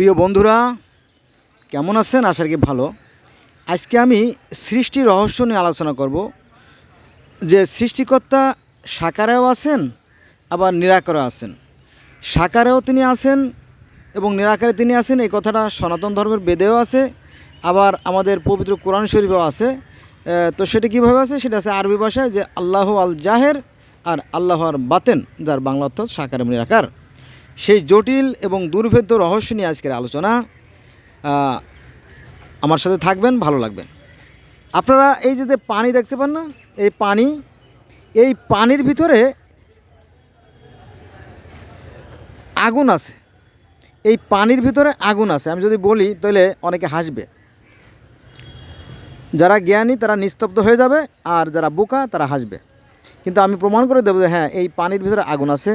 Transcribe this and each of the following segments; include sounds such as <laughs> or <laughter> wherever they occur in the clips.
প্রিয় বন্ধুরা, কেমন আছেন? আশা কি ভালো। আজকে আমি সৃষ্টি রহস্য নিয়ে আলোচনা করব। যে সৃষ্টিকর্তা সাকারেও আছেন, আবার নিরাকারেও আছেন। সাকারেও তিনি আছেন এবং নিরাকারে তিনি আছেন, এই কথাটা সনাতন ধর্মের বেদেও আছে, আবার আমাদের পবিত্র কোরআন শরীফেও আছে। তো সেটা কীভাবে আছে? সেটা আছে আরবি ভাষায় যে আল্লাহ আল জাহের আর আল্লাহ আর বাতেন যার বাংলা অর্থ সাকার নিরাকার। সেই জটিল এবং দুর্ভেদ্য রহস্য নিয়ে আজকের আলোচনা আমার সাথে থাকবেন, ভালো লাগবে। আপনারা এই যে পানি দেখতে পান না, এই পানি, এই পানির ভিতরে আগুন আছে। এই পানির ভিতরে আগুন আছে। আমি যদি বলি, তাহলে অনেকে হাসবে। যারা জ্ঞানী, তারা নিস্তব্ধ হয়ে যাবে, আর যারা বোকা, তারা হাসবে। কিন্তু আমি প্রমাণ করে দেবো যে হ্যাঁ এই পানির ভিতরে আগুন আছে।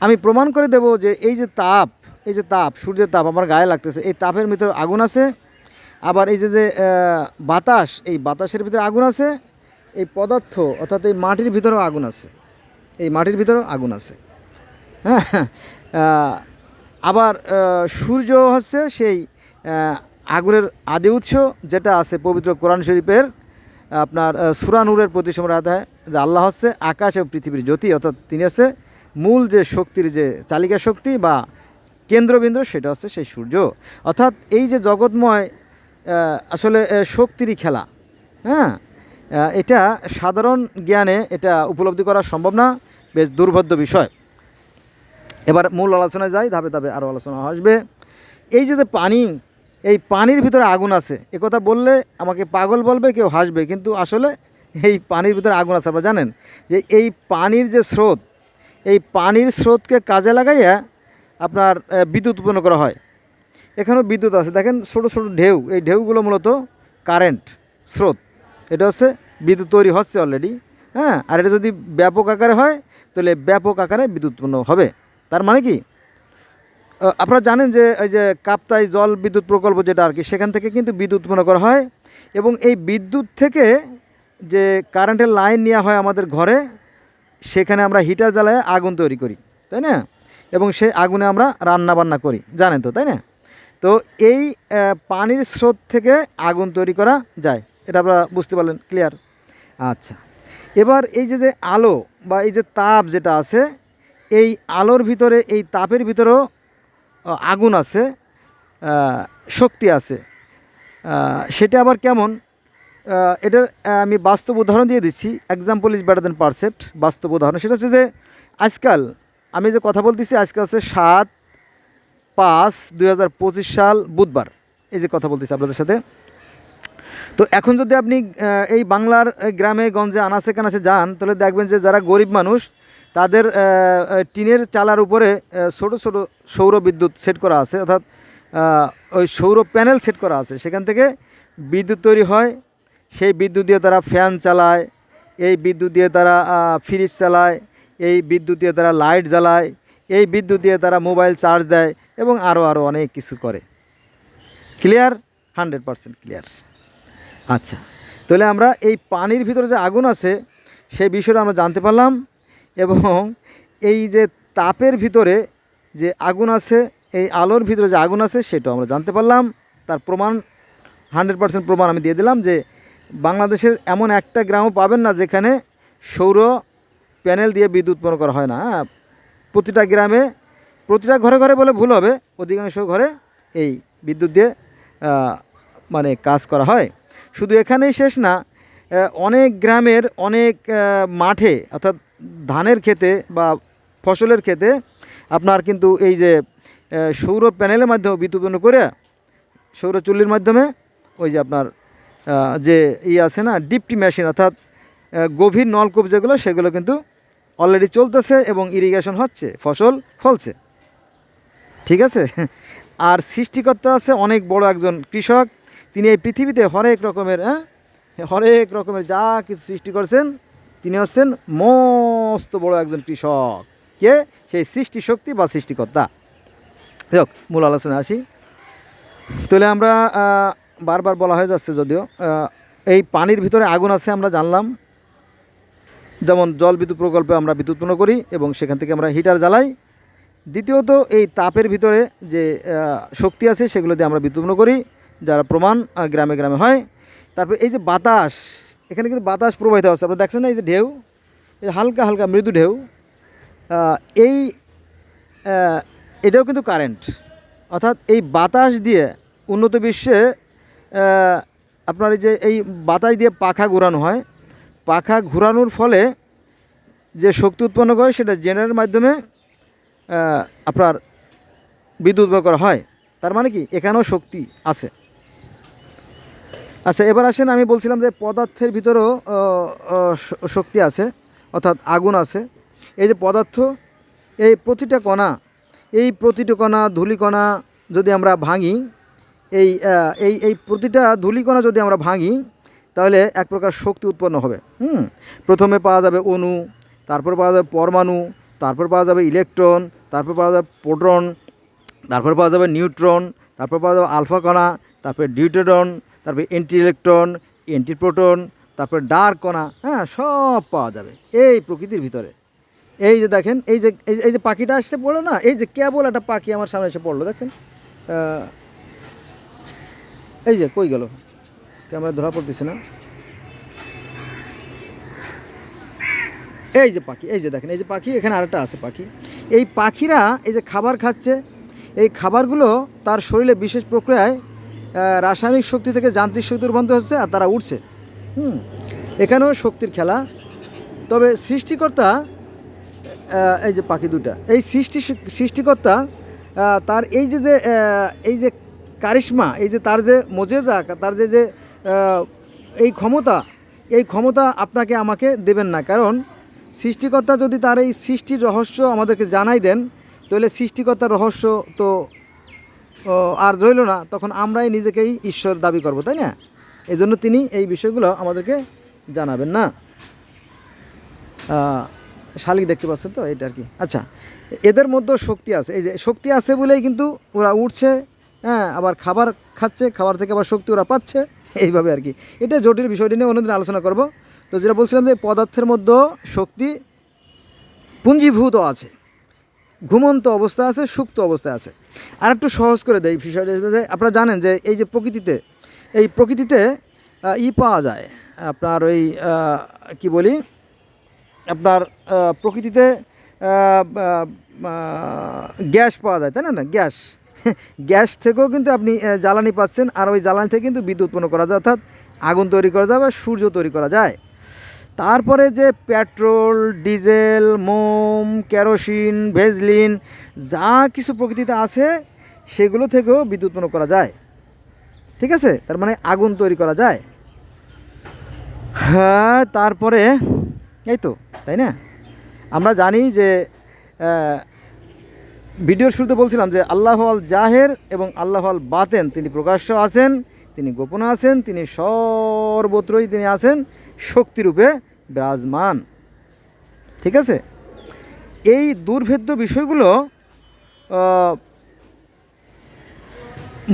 আমি প্রমাণ করে দেব যে এই যে তাপ এই যে তাপ সূর্যের তাপ আমার গায়ে লাগতেছে এই তাপের ভিতরে আগুন আছে আবার এই যে যে বাতাস এই বাতাসের ভিতরে আগুন আছে এই পদার্থ অর্থাৎ এই মাটির ভিতরেও আগুন আছে এই মাটির ভিতরেও আগুন আছে। হ্যাঁ আবার সূর্য হচ্ছে সেই আগুনের আদি উৎস যেটা আছে পবিত্র কোরআন শরীফের আপনার আহ, সূরা প্রতি সময় আদায় আল্লাহ হচ্ছে আকাশ এবং পৃথিবীর জ্যোতি অর্থাৎ তিনি হচ্ছে মূল যে শক্তির যে চালিকা শক্তি বা কেন্দ্রবিন্দু, সেটা হচ্ছে সেই সূর্য। অর্থাৎ এই যে জগৎময় আসলে শক্তিরই খেলা হ্যাঁ? এটা সাধারণ জ্ঞানে এটা উপলব্ধি করা সম্ভব না, বেশ দুর্বোধ্য বিষয়। এবার মূল আলোচনায় যাই, ধাপে ধাপে আরও আলোচনা আসবে। এই যে যে পানি, এই পানির ভিতরে আগুন আছে কথা বললে আমাকে পাগল বলবে, কেউ হাসবে, কিন্তু আসলে এই পানির ভিতরে আগুন আছে, আপনারা জানেন যে এই পানির যে স্রোত এই পানির স্রোতকে কাজে লাগাইয়া আপনার বিদ্যুৎ উৎপন্ন করা হয়। এখানেও বিদ্যুৎ আছে। দেখেন ছোটো ছোটো ঢেউ। এই ঢেউগুলো মূলত কারেন্ট, স্রোত। এটা হচ্ছে বিদ্যুৎ তৈরি হচ্ছে অলরেডি হ্যাঁ? আর এটা যদি ব্যাপক আকারে হয়, তাহলে ব্যাপক আকারে বিদ্যুৎ উৎপন্ন হবে। তার মানে কি? আপনারা জানেন যে এই যে কাপ্তাই জল বিদ্যুৎ প্রকল্প যেটা আর কি, সেখান থেকে কিন্তু বিদ্যুৎ উৎপন্ন করা হয়। এবং এই বিদ্যুৎ থেকে যে কারেন্টের লাইন নেওয়া হয় আমাদের ঘরে সেখানে আমরা হিটার জ্বালায় আগুন তৈরি করি, তাই না? এবং সেই আগুনে আমরা রান্না বান্না করি, জানেন তো, তাই না? তো এই পানির স্রোত থেকে আগুন তৈরি করা যায়, এটা আপনারা বুঝতে পারলেন, ক্লিয়ার? আচ্ছা এবার এই যে যে আলো বা এই যে তাপ যেটা আছে, এই আলোর ভিতরে, এই তাপের ভিতরেও আগুন আছে শক্তি আছে সেটা আবার কেমন? এটার আমি বাস্তব উদাহরণ দিয়ে দিচ্ছি। Example is better than percept বাস্তব উদাহরণ। সেটা হচ্ছে যে, আজকাল আমি যে কথা বলতেছি, আজকাল হচ্ছে সাত পাঁচ দুই সাল বুধবার। এই যে কথা বলতেছি আপনাদের সাথে। তো এখন যদি আপনি এই বাংলার গ্রামে, গঞ্জে, আনাচে, কানাচে যান, তাহলে দেখবেন যে যারা গরিব মানুষ, তাদের টিনের চালার উপরে ছোট ছোট সৌর বিদ্যুৎ সেট করা আছে। অর্থাৎ ওই সৌর প্যানেল সেট করা আছে। সেখান থেকে বিদ্যুৎ তৈরি হয় সেই বিদ্যুৎ দিয়ে তারা ফ্যান চালায়, এই বিদ্যুৎ দিয়ে তারা ফ্রিজ চালায়, এই বিদ্যুৎ দিয়ে তারা লাইট জ্বালায়, এই বিদ্যুৎ দিয়ে তারা মোবাইল চার্জ দেয় এবং আরও আরও অনেক কিছু করে। ক্লিয়ার হান্ড্রেড পারসেন্ট ক্লিয়ার আচ্ছা তাহলে আমরা এই পানির ভিতরে যে আগুন আছে, সেই বিষয়টা আমরা জানতে পারলাম এবং এই যে তাপের ভিতরে যে আগুন আছে, এই আলোর ভিতরে যে আগুন আছে, সেটাও আমরা জানতে পারলাম। তার প্রমাণ হান্ড্রেড পার্সেন্ট প্রমাণ আমি দিয়ে দিলাম যে বাংলাদেশের এমন একটা গ্রামও পাবেন না যেখানে সৌর প্যানেল দিয়ে বিদ্যুৎ উৎপন্ন করা হয় না। হ্যাঁ প্রতিটা গ্রামে, প্রতিটা ঘরে ঘরে বলে ভুল হবে, অধিকাংশ ঘরে এই বিদ্যুৎ দিয়ে মানে কাজ করা হয়। শুধু এখানেই শেষ না অনেক গ্রামের অনেক মাঠে, অর্থাৎ ধানের ক্ষেতে বা ফসলের ক্ষেতে আপনার কিন্তু এই যে সৌর প্যানেলের মাধ্যমে বিদ্যুৎ করে, সৌর চুল্লির মাধ্যমে ওই যে আপনার যে ই আছে না, ডিপটি মেশিন, অর্থাৎ গভীর নলকূপ যেগুলো, সেগুলো কিন্তু অলরেডি চলতেছে এবং ইরিগেশন হচ্ছে, ফসল ফলছে। ঠিক আছে? আর সৃষ্টিকর্তা আছে অনেক বড় একজন কৃষক, তিনি এই পৃথিবীতে হরেক রকমের হ্যাঁ? হরেক রকমের যা কিছু সৃষ্টি করছেন, তিনি হচ্ছেন মস্ত বড় একজন কৃষক। কে? সেই সৃষ্টি শক্তি বা সৃষ্টিকর্তা। যাক মূল আলোচনা আসি। তাহলে আমরা বারবার বলা হয়ে যাচ্ছে যদিও এই পানির ভিতরে আগুন আছে আমরা জানলাম। যেমন জল বিদ্যুৎ প্রকল্পে আমরা বিদ্যুৎ উৎপন্ন করি এবং সেখান থেকে আমরা হিটার জ্বালাই। দ্বিতীয়ত, এই তাপের ভিতরে যে শক্তি আছে সেগুলো দিয়ে আমরা বিদ্যুৎ করি, যারা প্রমাণ গ্রামে গ্রামে হয়। তারপর এই যে বাতাস, এখানে কিন্তু বাতাস প্রবাহিত হচ্ছে। আপনারা দেখছেন না এই যে ঢেউ? এই হালকা হালকা মৃদু ঢেউ। এই এটাও কিন্তু কারেন্ট। অর্থাৎ এই বাতাস দিয়ে উন্নত বিশ্বে আপনার এই যে এই বাতাস দিয়ে পাখা ঘোরানো হয়, পাখা ঘোরানোর ফলে যে শক্তি উৎপন্ন করে সেটা জেনারেলের মাধ্যমে আপনার বিদ্যুৎ করা হয়। তার মানে কি? এখানেও শক্তি আছে। আচ্ছা এবার আসেন, আমি বলছিলাম যে পদার্থের ভিতরেও শক্তি আছে, অর্থাৎ আগুন আছে। এই যে পদার্থ, এই প্রতিটা কণা, এই প্রতিটা কণা, ধূলিকণা যদি আমরা ভাঙি এই এই এই প্রতিটা ধূলিকণা যদি আমরা ভাঙি, তাহলে এক প্রকার শক্তি উৎপন্ন হবে। হুম? প্রথমে পাওয়া যাবে অণু, তারপর পাওয়া যাবে পরমাণু, তারপর পাওয়া যাবে ইলেকট্রন, তারপর পাওয়া যাবে প্রোটন, তারপর পাওয়া যাবে নিউট্রন, তারপর পাওয়া যাবে আলফা কণা তারপর ডিউটেরন, তারপর অ্যান্টি ইলেকট্রন অ্যান্টি প্রোটন তারপরে ডার্ক কণা হ্যাঁ সব পাওয়া যাবে এই প্রকৃতির ভিতরে। এই যে দেখেন, এই যে, এই যে- পাখিটা আসছে পড়ল না, এই যে কেবল একটা পাখি আমার সামনে এসে পড়ল, দেখছেন? এই যে, কই গেল? ক্যামেরা ধরা পড়তেছে না। এই যে পাখি, এই যে দেখেন, এই যে পাখি, এখানে আরেকটা আছে পাখি। এই পাখিরা এই যে খাবার খাচ্ছে, এই খাবারগুলো তার শরীরে বিশেষ প্রক্রিয়ায় রাসায়নিক শক্তি থেকে যান্ত্রিক শক্তি রূপান্তর হচ্ছে আর তারা উঠছে হুম, এখানেও শক্তির খেলা। তবে সৃষ্টিকর্তা এই যে পাখি দুটা, এই সৃষ্টি, সৃষ্টিকর্তা তার এই যে যে এই যে কারিশমা, এই যে তার যে মজেজা, তার যে যে এই ক্ষমতা এই ক্ষমতা আপনাকে আমাকে দেবেন না। কারণ সৃষ্টিকর্তা যদি তার এই সৃষ্টির রহস্য আমাদেরকে জানাই দেন, তাহলে সৃষ্টিকর্তার রহস্য তো আর রইল না। তখন আমরাই নিজেকেই ঈশ্বর দাবি করব, তাই না? এই জন্য তিনি এই বিষয়গুলো আমাদেরকে জানাবেন না। শালিক দেখতে পাচ্ছেন তো? এটা আর কি। আচ্ছা এদের মধ্যেও শক্তি আছে। এই যে শক্তি আছে বলেই কিন্তু ওরা উঠছে হ্যাঁ আবার খাবার খাচ্ছে, খাবার থেকে আবার শক্তি ওরা পাচ্ছে, <laughs> এইভাবে আর কি। এটা জটিল বিষয়টি নিয়ে অন্যদিন আলোচনা করব। তো যেটা বলছিলাম যে পদার্থের মধ্যে শক্তি পুঞ্জীভূত আছে, ঘুমন্ত অবস্থা আছে, সুক্ত অবস্থায় আছে। আর একটু সহজ করে দেয় বিষয়টা, যে আপনারা জানেন যে এই যে প্রকৃতিতে, এই প্রকৃতিতে ই পাওয়া যায়। আপনার ওই কি বলি? আপনার প্রকৃতিতে গ্যাস পাওয়া যায়, তাই না না? গ্যাস। গ্যাস থেকেও কিন্তু আপনি জ্বালানি পাচ্ছেন, আর ওই জ্বালানি থেকে কিন্তু বিদ্যুৎ উৎপন্ন করা যায়, অর্থাৎ আগুন তৈরি করা যায় বা সূর্য তৈরি করা যায়। তারপরে যে পেট্রোল, ডিজেল, মোম, কেরোসিন, ভেজলিন, যা কিছু প্রকৃতিতে আছে, সেগুলো থেকেও বিদ্যুৎ উৎপন্ন করা যায়। ঠিক আছে? তার মানে আগুন তৈরি করা যায়। হ্যাঁ তারপরে, এই তো, তাই না? আমরা জানি যে ভিডিওর শুরুতে বলছিলাম যে আল্লাহ আল জাহের এবং আল্লাহ আল বাতেন, তিনি প্রকাশ্য আছেন, তিনি গোপনে আছেন, তিনি সর্বত্রই তিনি আছেন, শক্তিরূপে বিরাজমান। ঠিক আছে? এই দুর্ভেদ্য বিষয়গুলো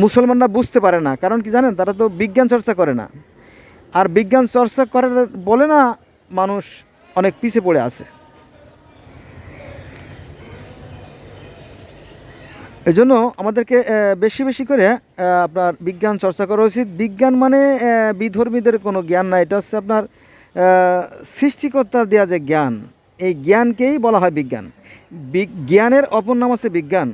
মুসলমানরা বুঝতে পারে না। কারণ কি জানেন, তারা তো বিজ্ঞান চর্চা করে না। আর বিজ্ঞান চর্চা করার বলে না মানুষ অনেক পিছিয়ে পড়ে আছে। এই জন্য আমাদেরকে বেশি বেশি করে আপনার বিজ্ঞান চর্চা করা উচিত। বিজ্ঞান মানে বিধর্মীদের কোনো জ্ঞান না, এটা হচ্ছে আপনার সৃষ্টিকর্তার দেওয়া যে জ্ঞান, এই জ্ঞানকেই বলা হয় বিজ্ঞান। জ্ঞানের অপর নাম আছে বিজ্ঞান।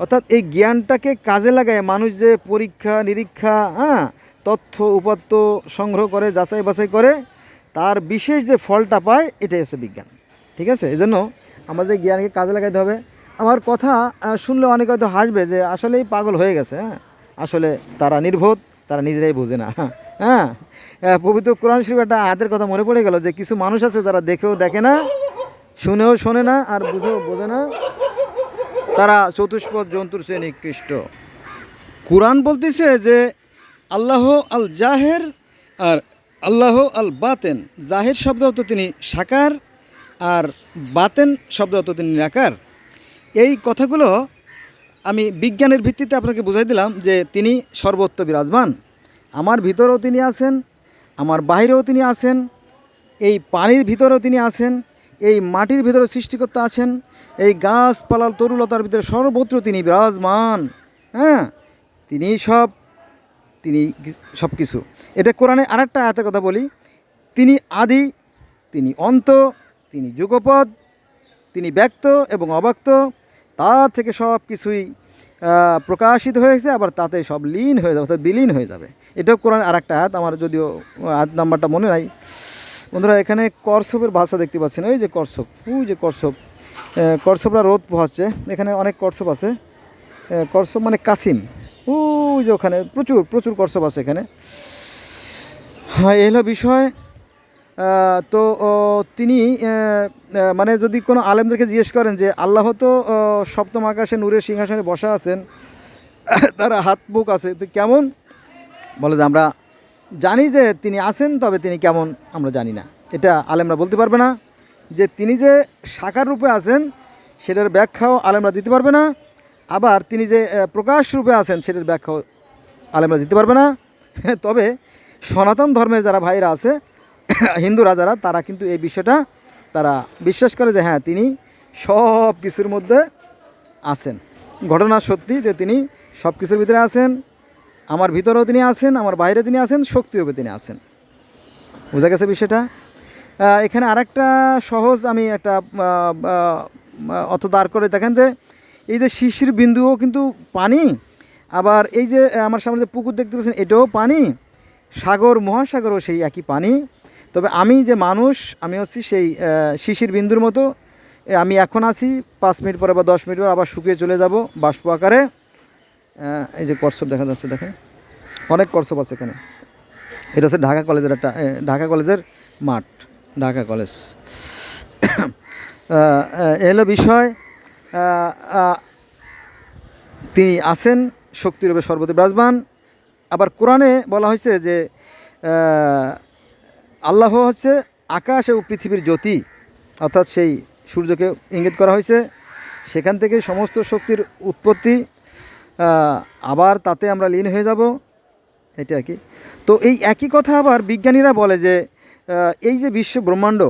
অর্থাৎ এই জ্ঞানটাকে কাজে লাগায় মানুষ যে পরীক্ষা, নিরীক্ষা হ্যাঁ তথ্য, উপাত্ত সংগ্রহ করে, যাচাই বাছাই করে, তার বিশেষ যে ফলটা পায়, এটাই হচ্ছে বিজ্ঞান। ঠিক আছে? এই জন্য আমাদের জ্ঞানকে কাজে লাগাইতে হবে। আমার কথা শুনলে অনেকে হয়তো হাসবে যে আসলেই পাগল হয়ে গেছে হ্যাঁ? আসলে তারা নির্বোধ, তারা নিজেরাই বোঝে না হ্যাঁ? পবিত্র কোরআন শরীফ একটা হাতের কথা মনে পড়ে গেল যে কিছু মানুষ আছে তারা দেখেও দেখে না, শুনেও শোনে না, আর বুঝেও বোঝে না। তারা চতুষ্পদ জন্তুর চেয়ে নিকৃষ্ট। কোরআন বলতেছে যে আল্লাহ আল জাহের আর আল্লাহ আল বাতেন। জাহের শব্দ অর্থ তিনি সাকার, আর বাতেন শব্দ অর্থ তিনি নিরাকার এই কথাগুলো আমি বিজ্ঞানের ভিত্তিতে আপনাকে বুঝাই দিলাম যে তিনি সর্বত্র বিরাজমান। আমার ভিতরেও তিনি আছেন, আমার বাইরেও তিনি আছেন, এই পানির ভিতরেও তিনি আছেন, এই মাটির ভিতরে সৃষ্টিকর্তা আছেন, এই গাছপালার তরুলতার ভিতরে সর্বত্র তিনি বিরাজমান। হ্যাঁ তিনি সব তিনি সব কিছু। এটা কোরআনে আরেকটা আয়াতের কথা বলি। তিনি আদি, তিনি অন্ত, তিনি যুগপদ তিনি ব্যক্ত এবং অব্যক্ত তার থেকে সব কিছুই প্রকাশিত হয়েছে আবার তাতে সব লীন হয়ে যাবে অর্থাৎ বিলীন হয়ে যাবে। এটাও কোরআন আর একটা আয়াত আমার যদিও আয়াত নাম্বারটা মনে নাই। বন্ধুরা এখানে করসবের ভাষা দেখতে পাচ্ছেন। ওই যে করসব ওই যে করসব আহ, করসবরা রোদ পোহাচ্ছে। এখানে অনেক করসব আছে। আহ, করসব মানে কাসিম। ওই যে ওখানে প্রচুর প্রচুর করসব আছে এখানে। হ্যাঁ এই হলো বিষয়। তো তিনি মানে যদি কোনো আলেমদেরকে জিজ্ঞেস করেন যে আল্লাহ তো সপ্তম আকাশে নূরের সিংহাসনে বসা আছেন, <laughs> তারা হাত মুখ আছে, তো কেমন? বলে যে আমরা জানি যে তিনি আছেন, তবে তিনি কেমন আমরা জানি না। এটা আলেমরা বলতে পারবে না যে তিনি যে সাকার রূপে আছেন, সেটার ব্যাখ্যাও আলেমরা দিতে পারবে না। আবার তিনি যে প্রকাশ রূপে আছেন, সেটার ব্যাখ্যাও আলেমরা দিতে পারবে না। <laughs> তবে সনাতন ধর্মের যারা ভাইরা আছে <coughs> হিন্দুরা যারা তারা কিন্তু এই বিষয়টা তারা বিশ্বাস করে যে হ্যাঁ তিনি সব কিছুর মধ্যে আছেন। ঘটনা সত্যি যে তিনি সব কিছুর ভিতরে আছেন, আমার ভিতরেও তিনি আছেন, আমার বাইরে তিনি আছেন শক্তিরূপে তিনি আছেন। বোঝা গেছে বিষয়টা? এখানে আরেকটা সহজ আমি একটা অত দাঁড় করে দেখেন যে, এই যে শিশির বিন্দুও কিন্তু পানি, আবার এই যে আমার সামনে যে পুকুর দেখতে পাচ্ছেন, এটাও পানি, সাগর, মহাসাগরও সেই একই পানি। তবে আমি যে মানুষ আমি হচ্ছি সেই শিশির বিন্দুর মতো। আমি এখন আছি পাঁচ মিনিট পরে বা দশ মিনিট পর আবার শুকিয়ে চলে যাব বাষ্প আকারে। এই যে কর্সব দেখা যাচ্ছে দেখেন। অনেক কর্সব আছে এখানে। এটা হচ্ছে ঢাকা কলেজের একটা ঢাকা কলেজের মাঠ ঢাকা কলেজ। আহ, আহ, এ হলো বিষয় তিনি আছেন শক্তিরূপে সর্বতি বিরাজমান। আবার কোরআনে বলা হয়েছে যে আল্লাহ হচ্ছে আকাশ ও পৃথিবীর জ্যোতি, অর্থাৎ সেই সূর্যকে ইঙ্গিত করা হয়েছে। সেখান থেকে সমস্ত শক্তির উৎপত্তি আবার তাতে আমরা লীন হয়ে যাব। এটা আর কি। তো এই একই কথা আবার বিজ্ঞানীরা বলে যে এই যে বিশ্ব ব্রহ্মাণ্ড,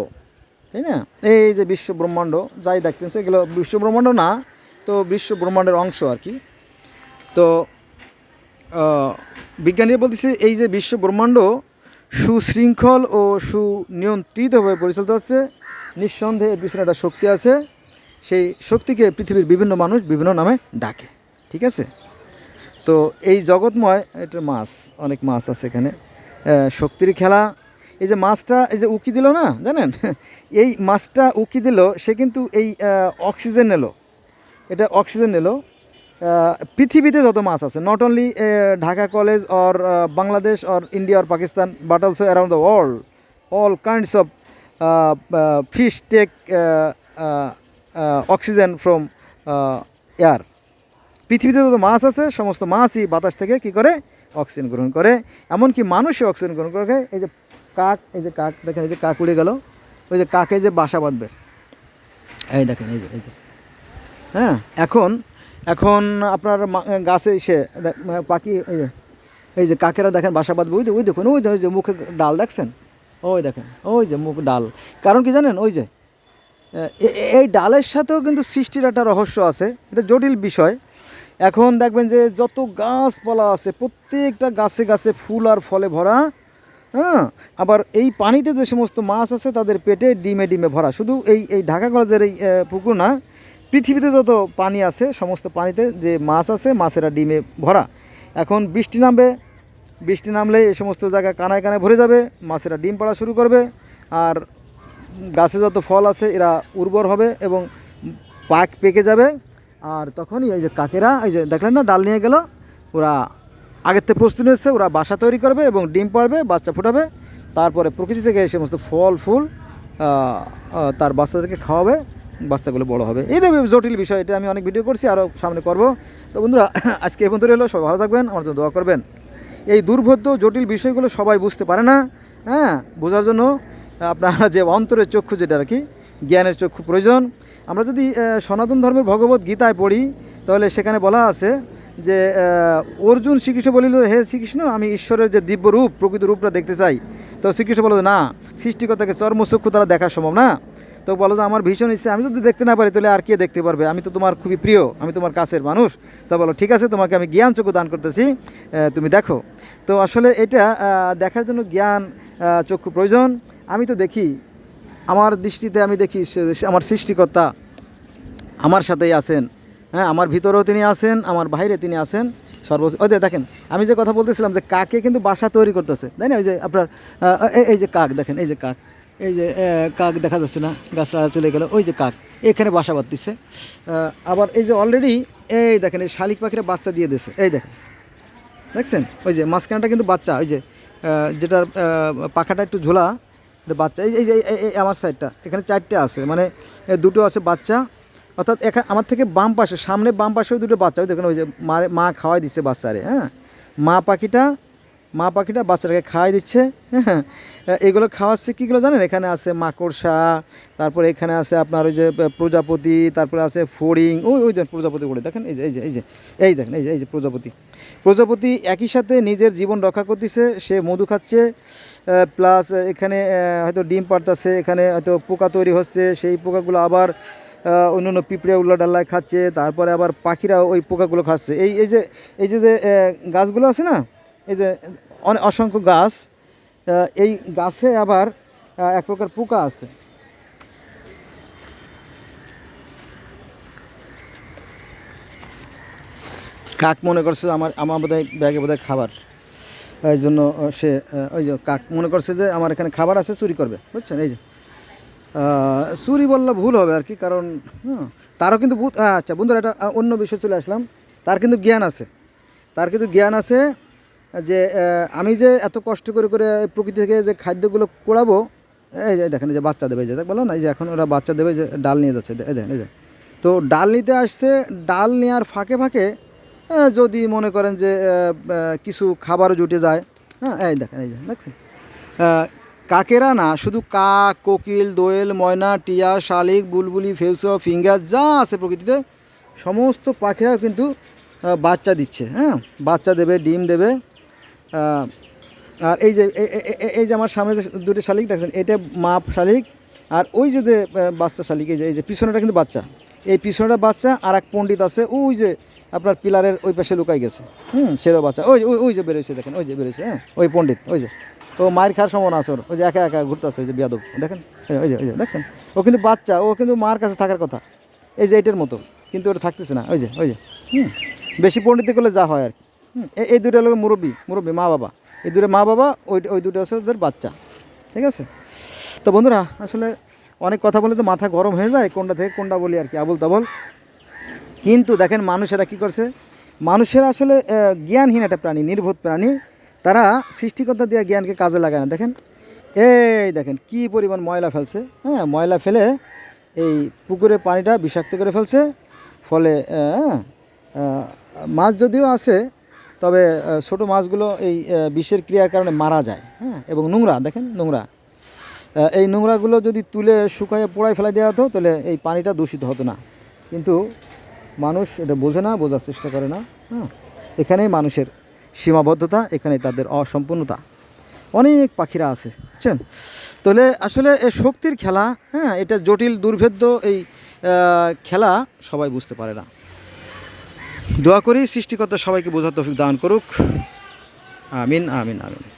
তাই না? এই যে বিশ্ব ব্রহ্মাণ্ড, যাই দেখতেছে এগুলো বিশ্ব ব্রহ্মাণ্ড না, তো বিশ্ব ব্রহ্মাণ্ডের অংশ আর কি। তো বিজ্ঞানীরা বলতেছে, এই যে বিশ্ব ব্রহ্মাণ্ড সুশৃঙ্খল ও সুনিয়ন্ত্রিতভাবে পরিচালিত হচ্ছে। নিঃসন্দেহে এর পিছনে একটা শক্তি আছে। সেই শক্তিকে পৃথিবীর বিভিন্ন মানুষ বিভিন্ন নামে ডাকে। ঠিক আছে? তো এই জগৎময় এটা মাছ অনেক মাছ আছে এখানে। শক্তির খেলা। এই যে মাছটা এই যে উকি দিল না জানেন? <laughs> এই মাছটা উকি দিল সে কিন্তু এই অক্সিজেন নিল। এটা অক্সিজেন আহ, পৃথিবীতে যত মাছ আছে not only Dhaka college or Bangladesh or India or Pakistan but also around the world all kinds of fish take oxygen from air পৃথিবীতে যত মাছ আছে, সমস্ত মাছই বাতাস থেকে কি করে? অক্সিজেন গ্রহণ করে। এমনকি মানুষও অক্সিজেন গ্রহণ করে। এই যে কাক, এই যে কাক, দেখেন, এই যে কাক উড়ে গেল। ওই যে কাকে যে বাসা বাঁধবে। এই দেখেন, এই যে এই যে। হ্যাঁ এখন এখন আপনার গাছে এসে পাখি, এই যে কাকেরা দেখেন বাসা বাঁধবে, ওই ওই দেখুন, ওই যে ওই যে মুখে ডাল দেখছেন? ওই দেখেন, ওই যে মুখ ডাল। কারণ কি জানেন, ওই যে এই ডালের সাথেও কিন্তু সৃষ্টির একটা রহস্য আছে, এটা জটিল বিষয়। এখন দেখবেন যে যত গাছপালা আছে, প্রত্যেকটা গাছে গাছে ফুল আর ফলে ভরা হ্যাঁ? আবার এই পানিতে যে সমস্ত মাছ আছে, তাদের পেটে ডিমে ডিমে ভরা। শুধু এই এই ঢাকা কলেজের এই পুকুর না পৃথিবীতে যত পানি আছে, সমস্ত পানিতে যে মাছ আছে, মাছেরা ডিমে ভরা। এখন বৃষ্টি নামবে, বৃষ্টি নামলে এই সমস্ত জায়গায় কানায় কানায় ভরে যাবে, মাছেরা ডিম পাড়া শুরু করবে, আর গাছে যত ফল আছে, এরা উর্বর হবে এবং পাক পেকে যাবে। আর তখনই এই যে কাকেরা, এই যে দেখলেন না, ডাল নিয়ে গেল, ওরা আগের থেকে প্রস্তুতি নিচ্ছে ওরা বাসা তৈরি করবে এবং ডিম পাড়বে, বাচ্চা ফুটাবে। তারপরে প্রকৃতি থেকে এই সমস্ত ফল, ফুল তার বাচ্চাদেরকে খাওয়াবে। বাচ্চাগুলো বড় হবে। এটা জটিল বিষয়, এটা আমি অনেক ভিডিও করছি আরও সামনে করব। তো বন্ধুরা, <clears throat> আজকে এ পর্যন্ত রইল, সবাই ভালো থাকবেন, আমার জন্য দোয়া করবেন। এই দুর্বোধ্য, জটিল বিষয়গুলো সবাই বুঝতে পারে না হ্যাঁ? বোঝার জন্য আপনারা যে অন্তরের চক্ষু যেটা আর কি, জ্ঞানের চক্ষু প্রয়োজন। আমরা যদি সনাতন ধর্মের ভগবত গীতায় পড়ি, তাহলে সেখানে বলা আছে যে অর্জুন শ্রীকৃষ্ণ বলিল, হে শ্রীকৃষ্ণ, আমি ঈশ্বরের যে দিব্য রূপ প্রকৃত রূপটা দেখতে চাই। তো শ্রীকৃষ্ণ বলল, না, সৃষ্টিকর্তাকে চর্মচক্ষু তারা দেখা সম্ভব না। তো বলো যে আমার ভীষণ ইচ্ছে, আমি যদি দেখতে না পারি তাহলে আর কে দেখতে পারবে? আমি তো তোমার খুবই প্রিয়, আমি তোমার কাছের মানুষ। তো বলো, ঠিক আছে, তোমাকে আমি জ্ঞান চক্ষু দান করতেছি তুমি দেখো। তো আসলে এটা দেখার জন্য জ্ঞান চক্ষু প্রয়োজন। আমি তো দেখি, আমার দৃষ্টিতে আমি দেখি আমার সৃষ্টিকর্তা আমার সাথেই আছেন। হ্যাঁ আমার ভিতরেও তিনি আছেন, আমার বাইরে তিনি আছেন। সর্ব ওই দেখেন, আমি যে কথা বলতেছিলাম যে কাকে কিন্তু বাসা তৈরি করতেছে। তাই না? ওই যে আপনার এই যে কাক, দেখেন, এই যে কাক। এই যে কাক দেখা যাচ্ছে না গাছ গাছটা চলে গেল, ওই যে কাক, এখানে বাসা বাঁধতেছে। আবার এই যে অলরেডি এই দেখেন, এই শালিক পাখিরা বাচ্চা দিয়ে দিয়েছে, এই দেখেন, দেখছেন? ওই যে মাঝখানটা কিন্তু বাচ্চা, ওই যে যেটার পাখাটা একটু ঝোলা বাচ্চা, এই যে আমার সাইডটা এখানে চারটে আছে মানে দুটো আছে বাচ্চা, অর্থাৎ এখানে আমার থেকে বাম পাশে, সামনে বাম পাশেও দুটো বাচ্চা, ওই দেখুন, ওই যে মা মা খাওয়াই দিচ্ছে বাচ্চারে হ্যাঁ? মা পাখিটা মা পাখিটা বাচ্চাটাকে খাওয়াই দিচ্ছে। হ্যাঁ <laughs> এগুলো খাওয়াচ্ছে কীগুলো জানেন? এখানে আছে মাকড়সা, তারপরে এখানে আছে আপনার ওই যে প্রজাপতি, তারপরে আছে ফড়িং, ওই ওই দেখেন প্রজাপতি করে দেখেন, এই যে এই যে এই যে, এই দেখেন, এই যে এই যে প্রজাপতি। প্রজাপতি একই সাথে নিজের জীবন রক্ষা করতেছে, সে মধু খাচ্ছে প্লাস এখানে হয়তো ডিম পাড়তেছে এখানে হয়তো পোকা তৈরি হচ্ছে, সেই পোকাগুলো আবার অন্য অন্য পিঁপড়ে উল্লা ডাল্লায় খাচ্ছে, তারপরে আবার পাখিরা ওই পোকাগুলো খাচ্ছে। এই এই যে এই যে যে গাছগুলো আছে না এই যে অসংখ্য গাছ এই গাছে আবার এক প্রকার পোকা আছে। কাক মনে করছে আমার আমার বোধহয় ব্যাগে বোধহয় খাবার। এই জন্য সে ওই যে কাক মনে করছে যে আমার এখানে খাবার আছে চুরি করবে বুঝছেন? এই যে চুরি বললে ভুল হবে আর কি কারণ তারও কিন্তু বুধ- আচ্ছা বন্ধুরা আহ, অন্য বিষয় চলে আসলাম। তার কিন্তু জ্ঞান আছে। তার কিন্তু জ্ঞান আছে যে আমি যে এত কষ্ট করে করে প্রকৃতি থেকে যে খাদ্যগুলো কোড়াবো এই যে দেখেন যে বাচ্চা দেবে যে বললাম না, এই যে এখন ওরা বাচ্চা দেবে যে ডাল নিয়ে যাচ্ছে, এই দেখেন, এই যে তো ডাল নিতে আসছে, ডাল নেওয়ার ফাঁকে ফাঁকে যদি মনে করেন যে কিছু খাবারও জুটে যায় হ্যাঁ এই দেখেন, এই যে, দেখছেন? কাকেরা না, শুধু কাক, কোকিল, দোয়েল, ময়না, টিয়া, শালিক, বুলবুলি ফেউসো ফিঙ্গার, যা আছে প্রকৃতিতে, সমস্ত পাখিরাও কিন্তু বাচ্চা দিচ্ছে হ্যাঁ? বাচ্চা দেবে, ডিম দেবে আর এই যে এই যে আমার সামনে যে দুটি শালিক, দেখছেন, এটা মা শালিক, আর ওই যে যে বাচ্চা শালিক, এই যে এই যে পিছনেটা কিন্তু বাচ্চা। এই পিছনেটা বাচ্চা আর এক পণ্ডিত আছে, ওই যে আপনার পিলারের ওই পাশে লুকাই গেছে। হুম, সেটাও বাচ্চা। ওই ওই ওই যে বেরোইছে, দেখেন, ওই যে বেরোইছে হ্যাঁ ওই পণ্ডিত, ওই যে। ও মায়ের খাওয়ার সম্ভাবনা আছে ওর। ওই যে একা একা ঘুরতে আছে ওই যে বিয়াদব, দেখেন ওই যে ওই যে, দেখছেন? ও কিন্তু বাচ্চা, ও কিন্তু মার কাছে থাকার কথা। এই যে এটার মতো, কিন্তু ওটা থাকতেছে না, ওই যে ওই যে, হুম, বেশি পণ্ডিত করলে যা হয় আর কি। হুম এই- দুটো লোক মুরব্বী মুরব্বী মা বাবা। এই দুটো মা বাবা ওই ওই দুটো আছে ওদের বাচ্চা। ঠিক আছে? তো বন্ধুরা আসলে অনেক কথা বলে তো মাথা গরম হয়ে যায় কোনটা থেকে কোনটা বলি আর কি আবল তাবল কিন্তু দেখেন মানুষেরা কি করছে? মানুষেরা আসলে জ্ঞানহীন একটা প্রাণী নির্বোধ প্রাণী। তারা সৃষ্টিকর্তা দেওয়া জ্ঞানকে কাজে লাগায় না। দেখেন? এই দেখেন কি পরিমাণ ময়লা ফেলছে। হ্যাঁ ময়লা ফেলে এই পুকুরের পানিটা বিষাক্ত করে ফেলছে। ফলে আহ, মাছ যদিও আছে তবে ছোট মাছগুলো এই বিষের ক্রিয়ার কারণে মারা যায় হ্যাঁ? এবং নোংরা, দেখেন, নোংরা। এই নোংরাগুলো যদি তুলে শুকায় পোড়ায় ফেলে দেওয়া হতো, তাহলে এই পানিটা দূষিত হতো না। কিন্তু মানুষ এটা বোঝে না, বোঝার চেষ্টা করে না হ্যাঁ? এখানেই মানুষের সীমাবদ্ধতা, এখানেই তাদের অসম্পূর্ণতা। অনেক পাখিরা আছে, বুঝছেন? তাহলে আসলে এ শক্তির খেলা হ্যাঁ? এটা জটিল, দুর্ভেদ্য এই খেলা সবাই বুঝতে পারে না। দোয়া করি সৃষ্টিকর্তা সবাইকে বোঝার তৌফিক দান করুক। আমিন আমিন আমিন।